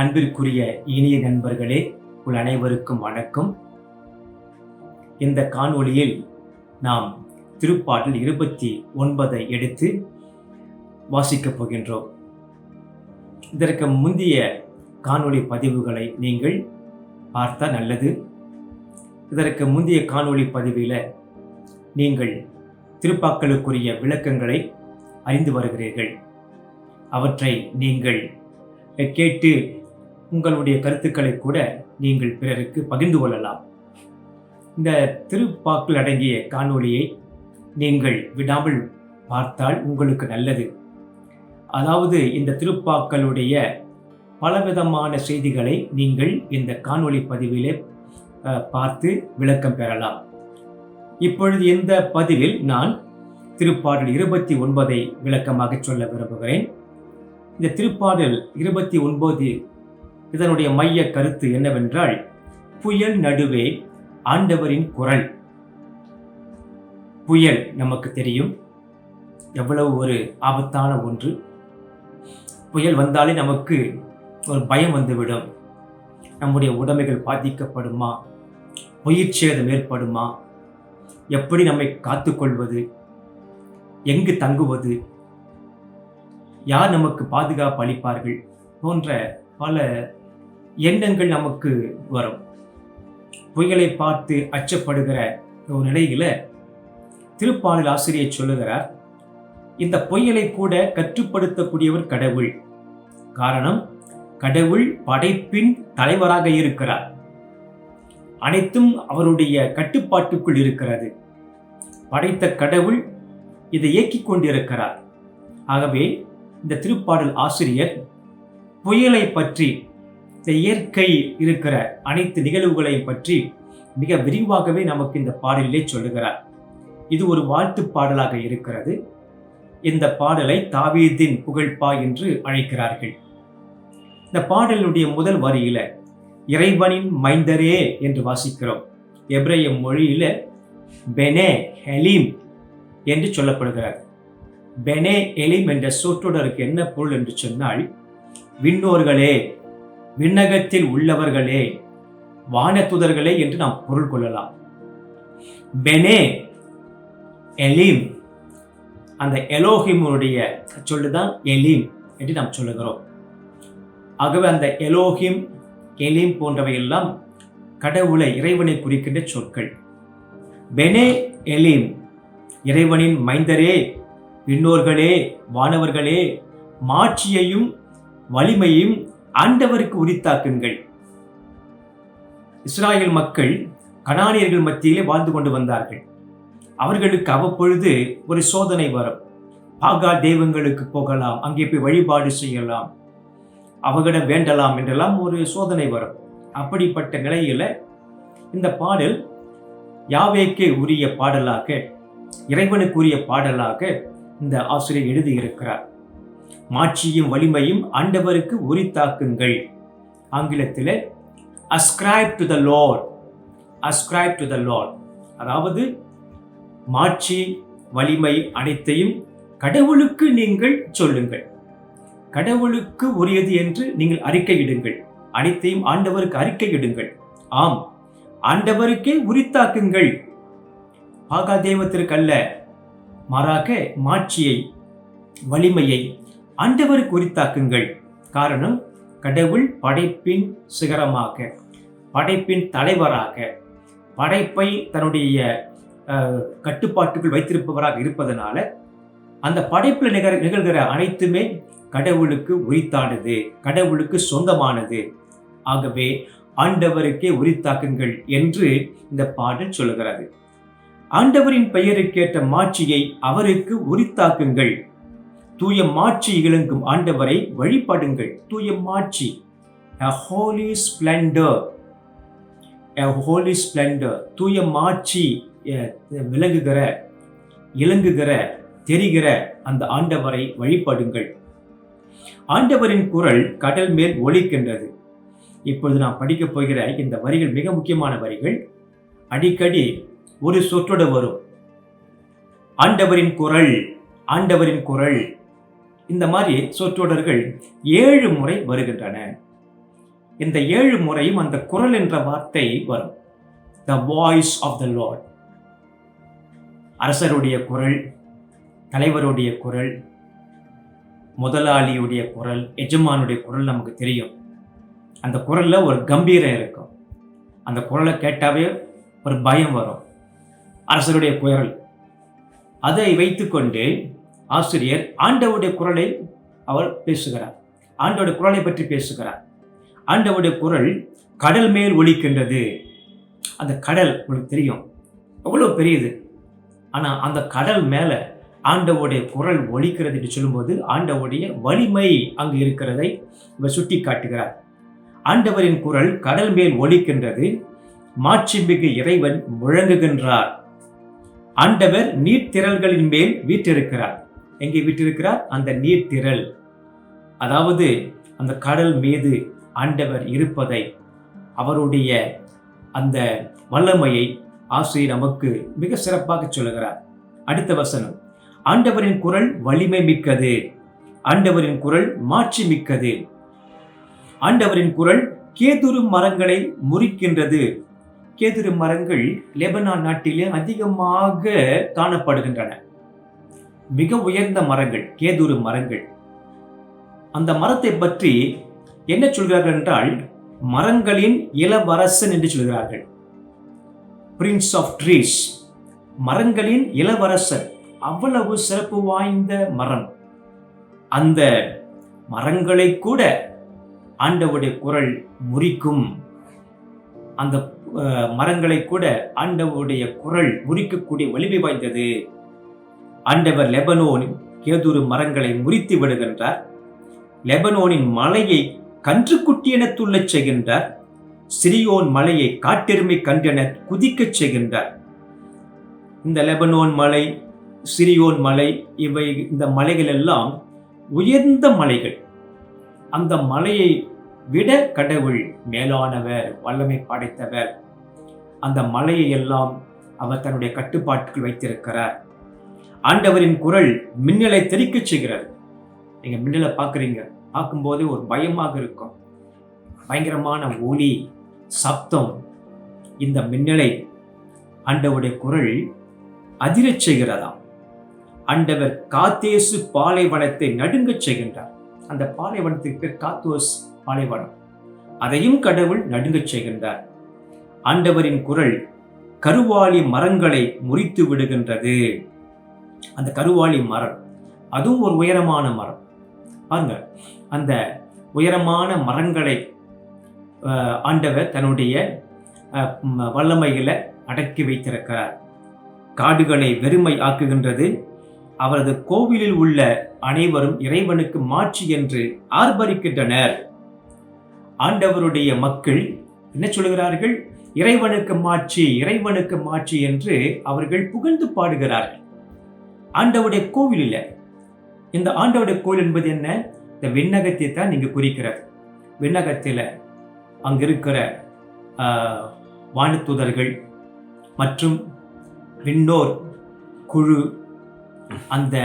அன்பிற்குரிய இனிய நண்பர்களே உள் அனைவருக்கும் வணக்கம். இந்த காணொளியில் நாம் திருப்பாட்டில் இருபத்தி ஒன்பதை எடுத்து வாசிக்கப் போகின்றோம். இதற்கு முந்தைய காணொளி பதிவுகளை நீங்கள் பார்த்தா நல்லது. இதற்கு முந்தைய காணொளி பதிவில் நீங்கள் திருப்பாக்களுக்குரிய விளக்கங்களை அறிந்து வருகிறீர்கள். அவற்றை நீங்கள் கேட்டு உங்களுடைய கருத்துக்களை கூட நீங்கள் பிறருக்கு பகிர்ந்து கொள்ளலாம். இந்த திருப்பாக்கள் அடங்கிய காணொளியை நீங்கள் விடாமல் பார்த்தால் உங்களுக்கு நல்லது. அதாவது இந்த திருப்பாக்களுடைய பலவிதமான செய்திகளை நீங்கள் இந்த காணொளி பதிவிலே பார்த்து விளக்கம் பெறலாம். இப்பொழுது இந்த பதிவில் நான் திருப்பாடல் இருபத்தி ஒன்பதை விளக்கமாக சொல்ல விரும்புகிறேன். இந்த திருப்பாடல் இருபத்தி ஒன்பது இதனுடைய மைய கருத்து என்னவென்றால் புயல் நடுவே ஆண்டவரின் குரல். புயல் நமக்கு தெரியும். எவ்வளவு ஒரு ஆபத்தான ஒன்று. புயல் வந்தாலே நமக்கு ஒரு பயம் வந்துவிடும். நம்முடைய உடைமைகள் பாதிக்கப்படுமா? உயிர் சேதம் ஏற்படுமா? எப்படி நம்மை காத்துக்கொள்வது? எங்கு தங்குவது? யார் நமக்கு பாதுகாப்பு அளிப்பார்கள்? போன்ற பல எண்ணங்கள் நமக்கு வரும். புயலை பார்த்து அச்சப்படுகிற ஒரு நிலையில திருப்பாடல் ஆசிரியர் சொல்லுகிறார் இந்த புயலை கூட கட்டுப்படுத்தக்கூடியவர் கடவுள். காரணம் கடவுள் படைப்பின் தலைவராக இருக்கிறார். அனைத்தும் அவருடைய கட்டுப்பாட்டுக்குள் இருக்கிறது. படைத்த கடவுள் இதை இயக்கிக் கொண்டிருக்கிறார். ஆகவே இந்த திருப்பாடல் ஆசிரியர் புயலை பற்றி இந்த இயற்கை இருக்கிற அனைத்து நிகழ்வுகளையும் பற்றி மிக விரிவாகவே நமக்கு இந்த பாடலிலே சொல்லுகிறார். இது ஒரு வாழ்த்து பாடலாக இருக்கிறது. இந்த பாடலை தாவீதின் புகழ்பா என்று அழைக்கிறார்கள். இந்த பாடலுடைய முதல் வரியில இறைவனின் மைந்தரே என்று வாசிக்கிறோம். எப்ரைய மொழியில பெனே ஹெலீம் என்று சொல்லப்படுகிறார். பெனே எலிம் என்ற சொற்றொடருக்கு என்ன பொருள் என்று சொன்னால் விண்ணோர்களே விண்ணகத்தில் உள்ளவர்களே வானத்துதர்களே என்று நாம் பொருள் கொள்ளலாம். பெனே எலீம். அந்த எலோஹிமுடைய சொல்லுதான் எலீம் என்று நாம் சொல்லுகிறோம். ஆகவே அந்த எலோஹிம் எலீம் போன்றவையெல்லாம் கடவுளை இறைவனை குறிக்கின்ற சொற்கள். பெனே எலீம். இறைவனின் மைந்தரே விண்ணோர்களே வானவர்களே மாட்சியையும் வலிமையும் ஆண்டவருக்கு உரித்தாக்குங்கள். இஸ்ராயல் மக்கள் கனானியர்கள் மத்தியிலே வாழ்ந்து கொண்டு வந்தார்கள். அவர்களுக்கு அவ்வப்பொழுது ஒரு சோதனை வரும். பாகா தெய்வங்களுக்கு போகலாம் அங்கே போய் வழிபாடு செய்யலாம் அவர்களிடம் வேண்டலாம் என்றெல்லாம் ஒரு சோதனை வரும். அப்படிப்பட்ட நிலையில இந்த பாடல் யாவேக்கே உரிய பாடலாக இறைவனுக்குரிய பாடலாக இந்த ஆசிரியர் எழுதியிருக்கிறார். மாட்சியும் வலிமையும் ஆண்டவருக்கு உரித்தாக்குங்கள். ஆங்கிலத்தில் ascribe to the lord ascribe to the lord அதாவது மாட்சி வலிமை அனைத்தையும் கடவுளுக்கு நீங்கள் சொல்லுங்கள். கடவுளுக்கு உரியது என்று நீங்கள் அறிக்கையிடுங்கள். அனைத்தையும் ஆண்டவருக்கு அறிக்கையிடுங்கள். ஆம் ஆண்டவருக்கே உரித்தாக்குங்கள். பாகா தெய்வத்திற்கு அல்ல மாறாக மாட்சியை வலிமையை ஆண்டவருக்கு உரித்தாக்குங்கள் காரணம் கடவுள் படைப்பின் சிகரமாக படைப்பின் தலைவராக படைப்பை தன்னுடைய கட்டுப்பாட்டுக்குள் வைத்திருப்பவராக இருப்பதனால அந்த படைப்பில் நிகழ் நிகழ்கிற அனைத்துமே கடவுளுக்கு உரித்தானது கடவுளுக்கு சொந்தமானது. ஆகவே ஆண்டவருக்கே உரித்தாக்குங்கள் என்று இந்த பாடல் சொல்லுகிறது. ஆண்டவரின் பெயருக்கேற்ற மாட்சியை அவருக்கு உரித்தாக்குங்கள். தூய மாட்சி இழங்கும் ஆண்டவரை வழிபாடுங்கள். தூய மாட்சி. A holy splendor. A holy splendor. தூய மாட்சி விளங்குகிற இலங்குகிற தெரிகிற அந்த ஆண்டவரை வழிபடுங்கள். ஆண்டவரின் குரல் கடல் மேல் ஒலிக்கின்றது. இப்பொழுது நான் படிக்க போகிற இந்த வரிகள் மிக முக்கியமான வரிகள். அடிக்கடி ஒரு சொற்றொடர் வரும். ஆண்டவரின் குரல் ஆண்டவரின் குரல். இந்த மாதிரி சொற்றொடர்கள் ஏழு முறை வருகின்றன. இந்த ஏழு முறையும் அந்த குரல் என்ற வார்த்தை வரும். The voice of the lord அரசருடைய குரல் தலைவருடைய குரல் முதலாளியுடைய குரல் எஜமானுடைய குரல் நமக்கு தெரியும். அந்த குரலில் ஒரு கம்பீரம் இருக்கும். அந்த குரலை கேட்டாவே ஒரு பயம் வரும். அரசருடைய குரல். அதை வைத்துக்கொண்டு ஆசிரியர் ஆண்டவுடைய குரலை அவர் பேசுகிறார். ஆண்டவுடைய குரலை பற்றி பேசுகிறார். ஆண்டவருடைய குரல் கடல் மேல் ஒலிக்கின்றது. அந்த கடல் உங்களுக்கு தெரியும். எவ்வளோ பெரியது. ஆனால் அந்த கடல் மேலே ஆண்டவுடைய குரல் ஒழிக்கிறது என்று சொல்லும்போது ஆண்டவுடைய வலிமை அங்கு இருக்கிறதை இவர் சுட்டி காட்டுகிறார் ஆண்டவரின் குரல் கடல் மேல் ஒலிக்கின்றது. மாட்சிமிகு இறைவன் முழங்குகின்றார். ஆண்டவர் நீர்த்திரள்களின் மேல் வீற்றிருக்கிறார். எங்கே விட்டிருக்கிறார்? அந்த நீர்த்திரள். அதாவது அந்த கடல் மீது ஆண்டவர் இருப்பதை அவருடைய அந்த வல்லமையை ஆசிரியர் நமக்கு மிக சிறப்பாக சொல்லுகிறார். அடுத்த வசனம். ஆண்டவரின் குரல் வலிமை மிக்கது. ஆண்டவரின் குரல் மாட்சி மிக்கது. ஆண்டவரின் குரல் கேதுரு மரங்களை முறிக்கின்றது. கேதுரு மரங்கள் லெபனான் நாட்டிலே அதிகமாக காணப்படுகின்றன. மிக உயர்ந்த மரங்கள் கேதுரு மரங்கள். அந்த மரத்தை பற்றி என்ன சொல்கிறார்கள் என்றால் மரங்களின் இளவரசன் என்று சொல்கிறார்கள். பிரின்ஸ் ஆஃப் ட்ரீஸ் மரங்களின் இளவரசர். அவ்வளவு சிறப்பு வாய்ந்த மரம். அந்த மரங்களை கூட ஆண்டவுடைய குரல் முறிக்கும். அந்த மரங்களை கூட ஆண்டவுடைய குரல் முறிக்கக்கூடிய வலிமை வாய்ந்தது. ஆண்டவர் லெபனோனின் கேதுரு மரங்களை முறித்து விடுகின்றார். லெபனோனின் மலையை கன்றுக்குட்டி என துள்ளச் செய்கின்றார். சிறியோன் மலையை காட்டெருமை கன்றென குதிக்கச் செய்கின்றார். இந்த லெபனோன் மலை சிறியோன் மலை இவை இந்த மலைகள் எல்லாம் உயர்ந்த மலைகள். அந்த மலையை விட கடவுள் மேலானவர் வல்லமை படைத்தவர். அந்த மலையை எல்லாம் அவர் தன்னுடைய கட்டுப்பாட்டுக்குள் வைத்திருக்கிறார். ஆண்டவரின் குரல் மின்னலை தெறிக்கச் செய்கிறது. நீங்க மின்னலை பார்க்குறீங்க பார்க்கும்போது ஒரு பயமாக இருக்கும். பயங்கரமான ஒளி சப்தம் இந்த மின்னலை ஆண்டவருடைய குரல் அதிரச் செய்கிறதாம். ஆண்டவர் காத்தேசு பாலைவனத்தை நடுங்கச் செய்கின்றார். அந்த பாலைவனத்துக்கு பேர் காத்தோஸ் பாலைவனம். அதையும் கடவுள் நடுங்கச் செய்கின்றார். ஆண்டவரின் குரல் கருவாளி மரங்களை முறித்து விடுகின்றது. அந்த கருவாளி மரம். அதுவும் ஒரு உயரமான மரம். பாருங்க அந்த உயரமான மரங்களை ஆண்டவர் தன்னுடைய வல்லமைகளை அடக்கி வைத்திருக்கிறார். காடுகளை வெறுமை ஆக்குகின்றது. அவரது கோவிலில் உள்ள அனைவரும் இறைவனுக்கு மாட்சி என்று ஆர்ப்பரிக்கின்றனர். ஆண்டவருடைய மக்கள் என்ன சொல்கிறார்கள்? இறைவனுக்கு மாற்றி இறைவனுக்கு மாட்சி என்று அவர்கள் புகழ்ந்து பாடுகிறார்கள். ஆண்டவருடைய கோவிலில். இந்த ஆண்டவுடைய கோவில் என்பது என்ன? இந்த விண்ணகத்தை தான் நீங்கள் குறிக்கிறார். விண்ணகத்தில் அங்கே இருக்கிற வானத்துதர்கள் மற்றும் விண்ணோர் குழு அந்த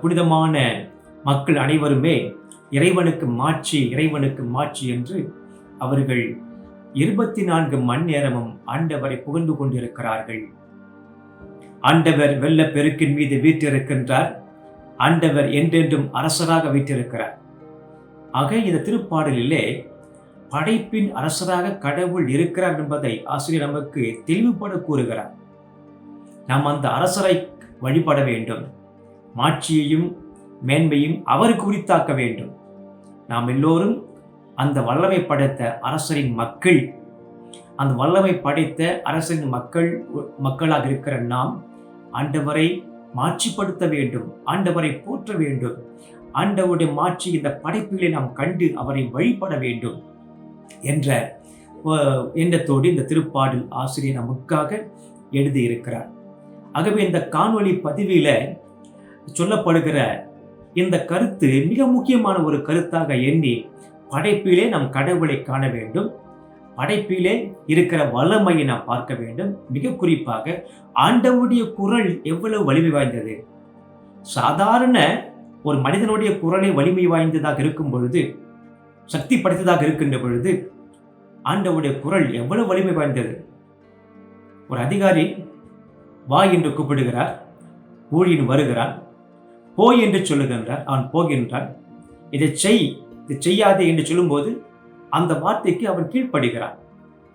புனிதமான மக்கள் அனைவருமே இறைவனுக்கு மாட்சி இறைவனுக்கு மாட்சி என்று அவர்கள் இருபத்தி நான்கு மணி நேரமும் ஆண்டவரை புகழ்ந்து கொண்டிருக்கிறார்கள். ஆண்டவர் வெள்ளப்பெருக்கின் மீது வீற்றிருக்கின்றார். ஆண்டவர் என்றென்றும் அரசராக வீற்றிருக்கிறார். ஆக இந்த திருப்பாடலிலே படைப்பின் அரசராக கடவுள் இருக்கிறார் என்பதை ஆசிரியர் நமக்கு தெளிவுபட கூறுகிறார். நாம் அந்த அரசரை வழிபட வேண்டும். மாட்சியையும் மேன்மையும் அவருக்கு உரித்தாக்க வேண்டும். நாம் எல்லோரும் அந்த வல்லமை படைத்த அரசரின் மக்கள். அந்த வல்லமை படைத்த அரசரின் மக்கள் மக்களாக இருக்கிற நாம் ஆண்டவரை மாட்சிப்படுத்த வேண்டும் ஆண்டவரை போற்ற வேண்டும். ஆண்டவருடைய மாற்றி இந்த படைப்புகளை நாம் கண்டு அவரை வழிபட வேண்டும் என்ற எண்ணத்தோடு இந்த திருப்பாடல் ஆசிரியர் நமக்காக எழுதியிருக்கிறார். ஆகவே இந்த காணொளி பதிவில் சொல்லப்படுகிற இந்த கருத்து மிக முக்கியமான ஒரு கருத்தாக எண்ணி படைப்பிலே நம் கடவுளை காண வேண்டும். படைப்பிலே இருக்கிற வல்லமையை நாம் பார்க்க வேண்டும். மிக குறிப்பாக ஆண்டவுடைய குரல் எவ்வளவு வலிமை வாய்ந்தது. சாதாரண ஒரு மனிதனுடைய குரலை வலிமை வாய்ந்ததாக இருக்கும் பொழுது சக்தி படைத்ததாக இருக்கின்ற பொழுது ஆண்டவுடைய குரல் எவ்வளவு வலிமை வாய்ந்தது? ஒரு அதிகாரி வா என்று கூப்பிடுகிறார் ஊழியன் வருகிறான் போய் என்று சொல்லுகின்றார் அவன் போகின்றான். இதை செய் இதை செய்யாதே என்று சொல்லும்போது அந்த வார்த்தைக்கு அவன் கீழ்ப்படுகிறான்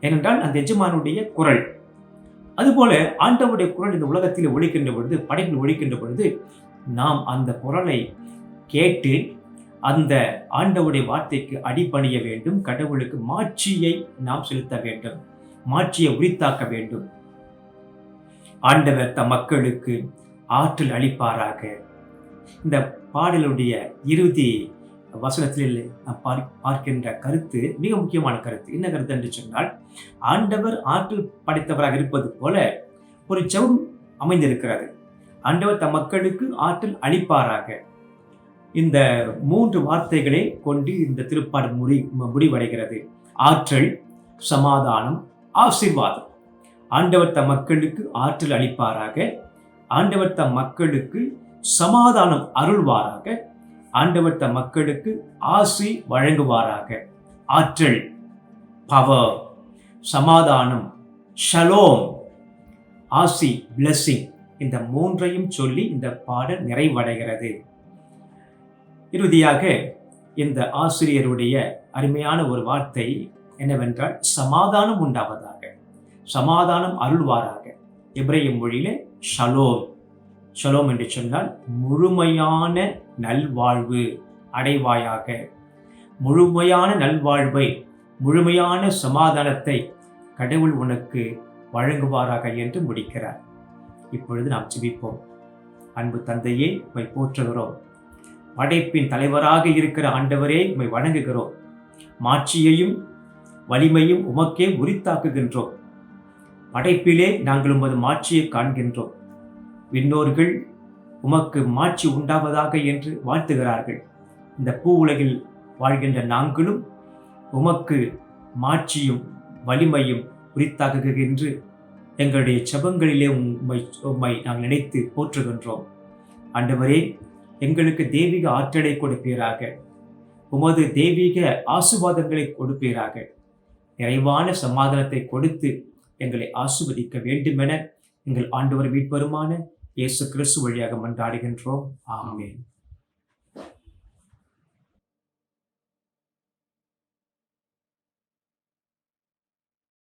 ஏனென்றால் அந்த எஜமானுடைய குரல். அதுபோல ஆண்டவருடைய குரல் இந்த உலகத்தில் ஒழிக்கின்ற பொழுது படைப்பில் ஒழிக்கின்ற பொழுது நாம் அந்த குரலை கேட்டு அந்த ஆண்டவுடைய வார்த்தைக்கு அடிபணிய வேண்டும் கடவுளுக்கு மாட்சியை நாம் செலுத்த வேண்டும் மாட்சியை உரித்தாக்க வேண்டும். ஆண்டவர் தம் மக்களுக்கு ஆற்றல் அளிப்பாராக. இந்த பாடலுடைய இறுதி வசனத்தில் நாம் பார்- பார்க்கின்ற கருத்து மிக முக்கியமான கருத்து. என்ன கருத்து என்று சொன்னால் ஆண்டவர் ஆற்றல் படைத்தவராக இருப்பது போல ஒரு ஜவம் அமைந்திருக்கிறது. ஆண்டவர் தம் மக்களுக்கு ஆற்றல் அளிப்பாராக. இந்த மூன்று வார்த்தைகளை கொண்டு இந்த திருப்பாடு முடி முடிவடைகிறது. ஆற்றல் சமாதானம் ஆசீர்வாதம். ஆண்டவர் தம் மக்களுக்கு ஆற்றல் அளிப்பாராக. ஆண்டவர் தம் மக்களுக்கு சமாதானம் அருள்வாராக. ஆண்டவர் தம் மக்களுக்கு ஆசி வழங்குவாராக. ஆற்றல் பவர் சமாதானம் ஷலோம் ஆசி பிளஸ்ஸிங் இந்த மூன்றையும் சொல்லி இந்த பாடல் நிறைவடைகிறது. இறுதியாக இந்த ஆசிரியருடைய அருமையான ஒரு வார்த்தை என்னவென்றால் சமாதானம் உண்டாவதாக. சமாதானம் அருள்வாராக. இப்ரையும் மொழியில ஷலோம் ஷலோம் என்று சொன்னால் முழுமையான நல்வாழ்வு அடைவாயாக. முழுமையான நல்வாழ்வை முழுமையான சமாதானத்தை கடவுள் உனக்கு வழங்குவாராக என்று முடிக்கிறார். இப்பொழுது நாம் சிவிப்போம் அன்பு தந்தையே உமை போற்றுகிறோம். படைப்பின் தலைவராக இருக்கிற ஆண்டவரே உமை வணங்குகிறோம். மாட்சியையும் வலிமையும் உமக்கே உரித்தாக்குகின்றோம். படைப்பிலே நாங்கள் உமது மாட்சியை காண்கின்றோம். விண்ணோர்கள் உமக்கு மாட்சி உண்டாவதாக என்று வாழ்த்துகிறார்கள். இந்த பூ உலகில் வாழ்கின்ற நாங்களும் உமக்கு மாட்சியும் வலிமையும் உரித்தாக்குகின்ற எங்களுடைய செபங்களிலே உம்மை உம்மை நாங்கள் நினைத்து போற்றுகின்றோம். ஆண்டவரே எங்களுக்கு தெய்வீக ஆற்றலை கொடுப்பீராக. உமது தெய்வீக ஆசுவாதங்களை கொடுப்பீராக. நிறைவான சமாதானத்தை கொடுத்து எங்களை ஆசுவதிக்க வேண்டுமென எங்கள் ஆண்டவர் வீட்பருமான இயேசு கிறிஸ்து வழியாக மன்றாடுகின்றோம். ஆமேன்.